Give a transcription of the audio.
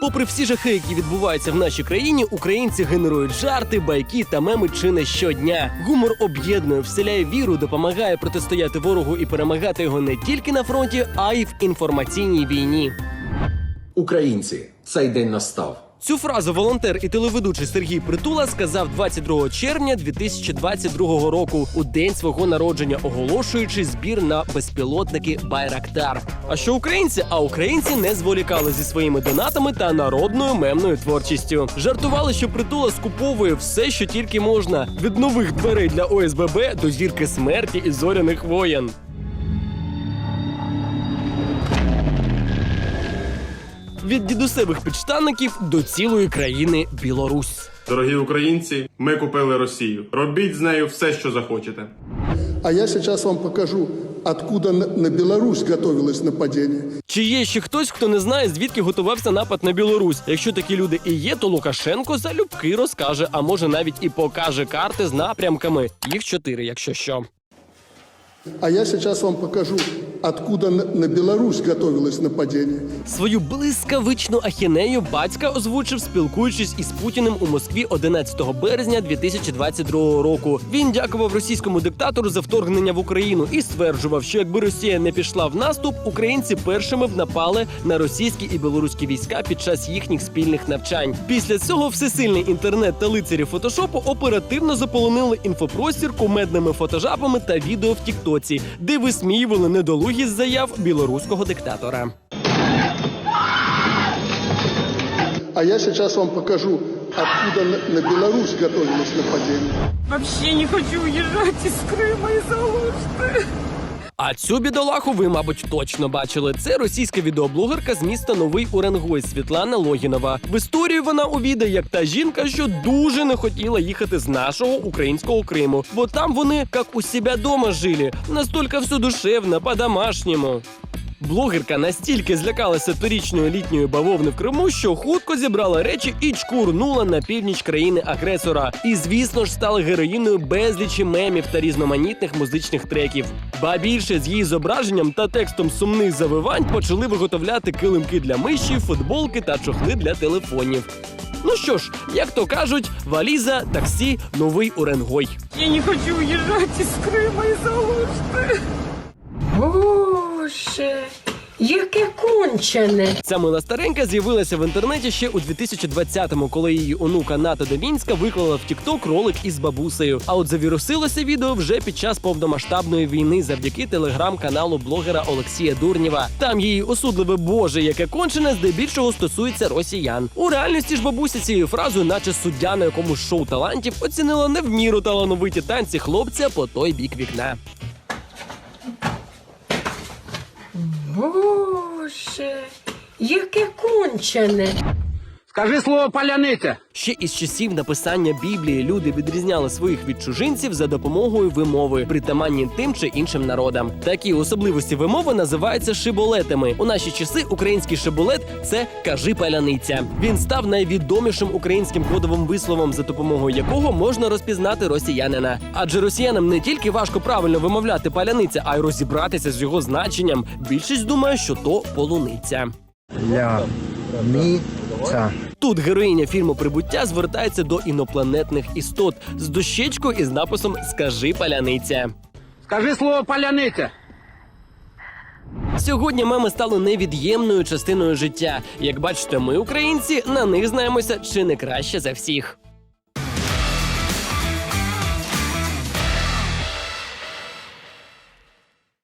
Попри всі жахи, які відбуваються в нашій країні, українці генерують жарти, байки та меми чи не щодня. Гумор об'єднує, вселяє віру, допомагає протистояти ворогу і перемагати його не тільки на фронті, а й в інформаційній війні. Українці, цей день настав. Цю фразу волонтер і телеведучий Сергій Притула сказав 22 червня 2022 року, у день свого народження, оголошуючи збір на безпілотники Байрактар. А що українці? А українці не зволікали зі своїми донатами та народною мемною творчістю. Жартували, що притула скуповує все, що тільки можна: від нових дверей для ОСББ до зірки смерті і зоряних воєн. Від дідусевих підштанників до цілої країни Білорусь. Дорогі українці, ми купили Росію. Робіть з нею все, що захочете. А я сейчас вам покажу, откуда на на Беларусь готовилось нападение. Чи є ще хтось, хто не знає, звідки готувався напад на Білорусь? Якщо такі люди і є, то Лукашенко залюбки розкаже, а може навіть і покаже карти з напрямками. Їх чотири, якщо що. А я сейчас вам покажу, откуда на, Беларусь готовилось нападение. Свою блискавичну ахінею батька озвучив, спілкуючись із Путіним у Москві 11 березня 2022 року. Він дякував російському диктатору за вторгнення в Україну і стверджував, що якби Росія не пішла в наступ, українці першими б напали на російські і білоруські війська під час їхніх спільних навчань. Після цього всесильний інтернет та лицарі фотошопу оперативно заполонили інфопростір кумедними фотожапами та відео в Тіктоці, де висміювали недолугість заяв білоруського диктатора. А я сейчас вам покажу, откуда на, Білорусь готовилось нападение. Вообще не хочу уезжать из Крыма из-за Алушты. А цю бідолаху ви, мабуть, точно бачили. Це російська відеоблогерка з міста Новий Уренгой Світлана Логінова. В історію вона увійде як та жінка, що дуже не хотіла їхати з нашого українського Криму, бо там вони як у себе дома жили. Настільки все душевно, по-домашньому. Блогерка настільки злякалася торічної літньої бавовни в Криму, що хутко зібрала речі і чкурнула на північ країни-агресора. І, звісно ж, стала героїною безлічі мемів та різноманітних музичних треків. Ба більше з її зображенням та текстом сумних завивань почали виготовляти килимки для миші, футболки та чохли для телефонів. Ну що ж, як то кажуть, валіза, таксі, новий Уренгой. Я не хочу уезжать из Крыма из-за Алушты. Боже, яке кончене. Ця мила старенька з'явилася в інтернеті ще у 2020-му, коли її онука Ната Домінська виклала в Тікток ролик із бабусею. А от завірусилося відео вже під час повномасштабної війни завдяки телеграм-каналу блогера Олексія Дурнєва. Там її осудливе боже, яке кончене, здебільшого стосується росіян. У реальності ж бабуся цією фразою, наче суддя на якомусь шоу талантів, оцінила не в міру талановиті танці хлопця по той бік вікна. Боже, яке кончене. Скажи слово паляниця. Ще із часів написання Біблії люди відрізняли своїх від чужинців за допомогою вимови, притаманні тим чи іншим народам. Такі особливості вимови називаються шиболетами. У наші часи український шиболет це кажи паляниця. Він став найвідомішим українським кодовим висловом, за допомогою якого можна розпізнати росіянина. Адже росіянам не тільки важко правильно вимовляти паляниця, а й розібратися з його значенням. Більшість думає, що то полуниця. Ля-ми-ца. Тут героїня фільму Прибуття звертається до інопланетних істот з дощечкою із написом Скажи паляниця. Скажи слово паляниця. Сьогодні меми стали невід'ємною частиною життя. Як бачите, ми, українці, на них знаємося чи не краще за всіх.